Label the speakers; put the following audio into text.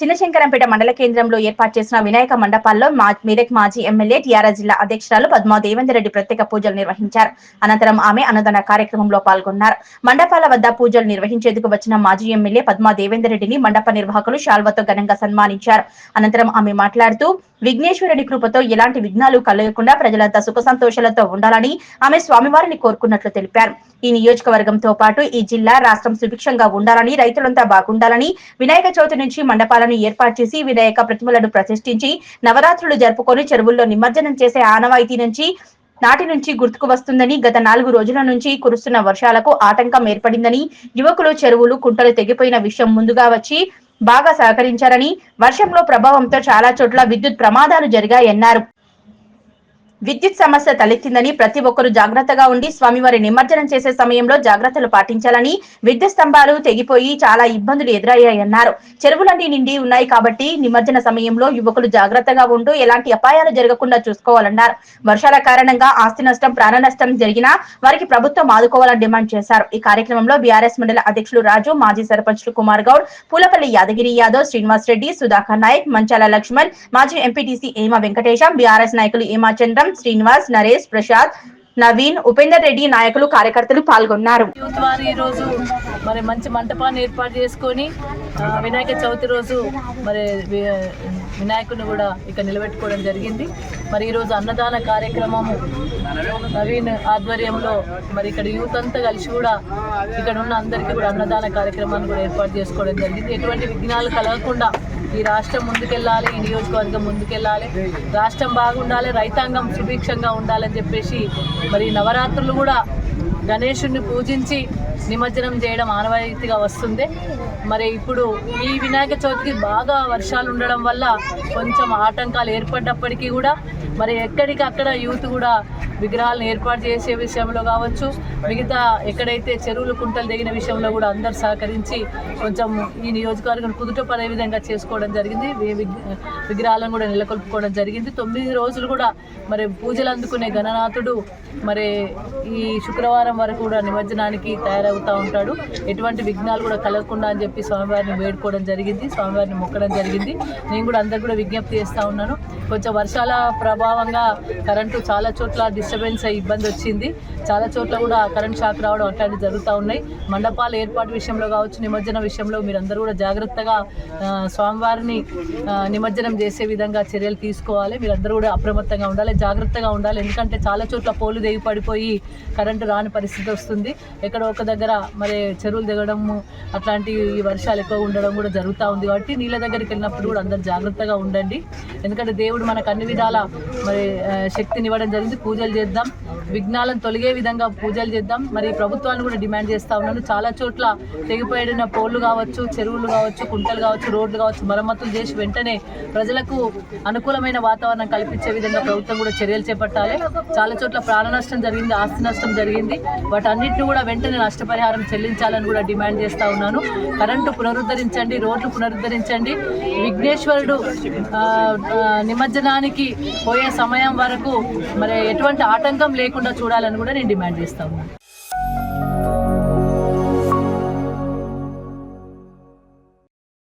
Speaker 1: చిన్నశంకరంపేట మండల కేంద్రంలో ఏర్పాటు చేసిన వినాయక మండపాల్లో మా- మెదక్ మాజీ ఎమ్మెల్యే టీఆర్ఎస్ జిల్లా అధ్యక్షురాలు పద్మా దేవేందర్ రెడ్డి ప్రత్యేక పూజలు నిర్వహించారు. అనంతరం ఆమె అన్నదాన కార్యక్రమంలో పాల్గొన్నారు. మండపాల వద్ద పూజలు నిర్వహించేందుకు వచ్చిన మాజీ ఎమ్మెల్యే పద్మా దేవేందర్ రెడ్డిని మండప నిర్వాహకులు శాల్వతో ఘనంగా సన్మానించారు. అనంతరం ఆమె మాట్లాడుతూ విఘ్నేశ్వరుడి కృపతో ఎలాంటి విఘ్నాలు కలగకుండా ప్రజలంతా సుఖ సంతోషాలతో ఉండాలని ఆమె స్వామివారిని కోరుకున్నట్లు తెలిపారు. ఈ నియోజకవర్గంతో పాటు ఈ జిల్లా రాష్ట్రం సుభిక్షంగా ఉండాలని రైతులంతా బాగుండాలని వినాయక చవితి నుంచి మండపాలను ఏర్పాటు చేసి వినాయక ప్రతిమలను ప్రతిష్ఠించి నవరాత్రులు జరుపుకొని చెరువుల్లో నిమజ్జనం చేసే ఆనవాయితీ నుంచి నాటి నుంచి గుర్తుకు వస్తుందని గత నాలుగు రోజుల నుంచి కురుస్తున్న వర్షాలకు ఆటంకం ఏర్పడిందని యువకులు చెరువులు కుంటలు తెగిపోయిన విషయం ముందుగా వచ్చి బాగా సహకరించారని వర్షంలో ప్రభావంతో చాలా చోట్ల విద్యుత్ ప్రమాదాలు జరిగాయన్నారు. విద్యుత్ సమస్య తలెత్తిందని ప్రతి ఒక్కరూ జాగ్రత్తగా ఉండి స్వామివారి నిమజ్జనం చేసే సమయంలో జాగ్రత్తలు పాటించాలని విద్యుత్ స్తంభాలు తెగిపోయి చాలా ఇబ్బందులు ఎదురయ్యాయన్నారు. చెరువులన్నీ నిండి ఉన్నాయి కాబట్టి నిమజ్జన సమయంలో యువకులు జాగ్రత్తగా ఉంటూ ఎలాంటి అపాయాలు జరగకుండా చూసుకోవాలన్నారు. వర్షాల కారణంగా ఆస్తి నష్టం ప్రాణ నష్టం జరిగినా వారికి ప్రభుత్వం ఆదుకోవాలని డిమాండ్ చేశారు. ఈ కార్యక్రమంలో బీఆర్ఎస్ మండల అధ్యక్షులు రాజు మాజీ సర్పంచ్లు కుమార్ గౌడ్ పూలపల్లి యాదగిరి యాదవ్ శ్రీనివాస్ రెడ్డి సుధాకర్ నాయక్ మంచాల లక్ష్మణ్ మాజీ ఎంపీటీసీ ఏమా వెంకటేశం బీఆర్ఎస్ నాయకులు ఏమా చంద్రం श्रीनिवास नरेश प्रसाद నవీన్ ఉపేందర్ రెడ్డి నాయకులు కార్యకర్తలు పాల్గొన్నారు.
Speaker 2: యూత్ వారు ఈరోజు మరి మంచి మంటపాన్ని ఏర్పాటు చేసుకొని వినాయక చవితి రోజు మరి వినాయకుని కూడా ఇక్కడ నిలబెట్టుకోవడం జరిగింది. మరి ఈరోజు అన్నదాన కార్యక్రమము నవీన్ ఆధ్వర్యంలో మరి ఇక్కడ యూత్ అంతా కలిసి కూడా ఇక్కడ ఉన్న అందరికీ కూడా అన్నదాన కార్యక్రమాన్ని కూడా ఏర్పాటు చేసుకోవడం జరిగింది. ఎటువంటి విఘ్నాలు కలగకుండా ఈ రాష్ట్రం ముందుకెళ్ళాలి ఈ నియోజకవర్గం ముందుకెళ్ళాలి. రాష్ట్రం బాగుండాలి రైతాంగం సుభిక్షంగా ఉండాలని చెప్పేసి మరి నవరాత్రులు కూడా గణేషుణ్ణి పూజించి నిమజ్జనం చేయడం ఆనవాయితీగా వస్తుంది. మరి ఇప్పుడు ఈ వినాయక చవితికి బాగా వర్షాలు ఉండడం వల్ల కొంచెం ఆటంకాలు ఏర్పడ్డప్పటికీ కూడా మరి ఎక్కడికక్కడ యూత్ కూడా విగ్రహాలను ఏర్పాటు చేసే విషయంలో కావచ్చు మిగతా ఎక్కడైతే చెరువులు కుంటలు దిగిన విషయంలో కూడా అందరు సహకరించి కొంచెం ఈ నియోజకవర్గం కుదుట పడే విధంగా చేసుకోవడం జరిగింది. విగ్రహాలను కూడా నెలకొల్పుకోవడం జరిగింది. తొమ్మిది రోజులు కూడా మరి పూజలు అందుకునే గణనాథుడు మరి ఈ శుక్రవారం వరకు కూడా నిమజ్జనానికి తయారవుతూ ఉంటాడు. ఎటువంటి విఘ్నాలు కూడా కలగకుండా అని చెప్పి స్వామివారిని వేడుకోవడం జరిగింది. స్వామివారిని మొక్కడం జరిగింది. నేను కూడా అందరు కూడా విజ్ఞప్తి చేస్తూ ఉన్నాను. కొంచెం వర్షాల ప్రభావంగా కరెంటు చాలా చోట్ల డిస్టర్బెన్స్ అయ్యి ఇబ్బంది వచ్చింది. చాలా చోట్ల కూడా కరెంట్ షాక్ రావడం అట్లాంటివి జరుగుతూ ఉన్నాయి. మండపాల ఏర్పాటు విషయంలో కావచ్చు నిమజ్జనం విషయంలో మీరందరూ కూడా జాగ్రత్తగా స్వామివారిని నిమజ్జనం చేసే విధంగా చర్యలు తీసుకోవాలి. మీరందరూ కూడా అప్రమత్తంగా ఉండాలి జాగ్రత్తగా ఉండాలి. ఎందుకంటే చాలా చోట్ల పోలు దిగి పడిపోయి కరెంటు రాని పరిస్థితి వస్తుంది. ఎక్కడో ఒక దగ్గర మరి చెరువులు దిగడము అట్లాంటి ఈ వర్షాలు ఎక్కువ ఉండడం కూడా జరుగుతూ ఉంది కాబట్టి నీళ్ళ దగ్గరికి వెళ్ళినప్పుడు కూడా అందరు జాగ్రత్తగా ఉండండి. ఎందుకంటే దేవుడు మనకు అన్ని విధాల మరి శక్తిని ఇవ్వడం జరిగింది. పూజలు చేద్దాం. విఘ్నాలను తొలగే విధంగా పూజలు చేద్దాం. మరి ప్రభుత్వాన్ని కూడా డిమాండ్ చేస్తూ ఉన్నాను. చాలా చోట్ల తెగిపోయిన పోళ్ళు కావచ్చు చెరువులు కావచ్చు కుంటలు కావచ్చు రోడ్లు కావచ్చు మరమ్మతులు చేసి వెంటనే ప్రజలకు అనుకూలమైన వాతావరణం కల్పించే విధంగా ప్రభుత్వం కూడా చర్యలు చేపట్టాలి. చాలా చోట్ల ప్రాణ నష్టం జరిగింది ఆస్తి నష్టం జరిగింది. వాటన్నిటిని కూడా వెంటనే నష్టపరిహారం చెల్లించాలని కూడా డిమాండ్ చేస్తూ ఉన్నాను. కరెంటు పునరుద్ధరించండి రోడ్లు పునరుద్ధరించండి. విఘ్నేశ్వరుడు నిమజ్జనానికి పోయే సమయం వరకు మరి ఎటువంటి ఆటంకం లేకుండా చూడాలని కూడా నేను డిమాండ్ చేస్తా ఉన్నాను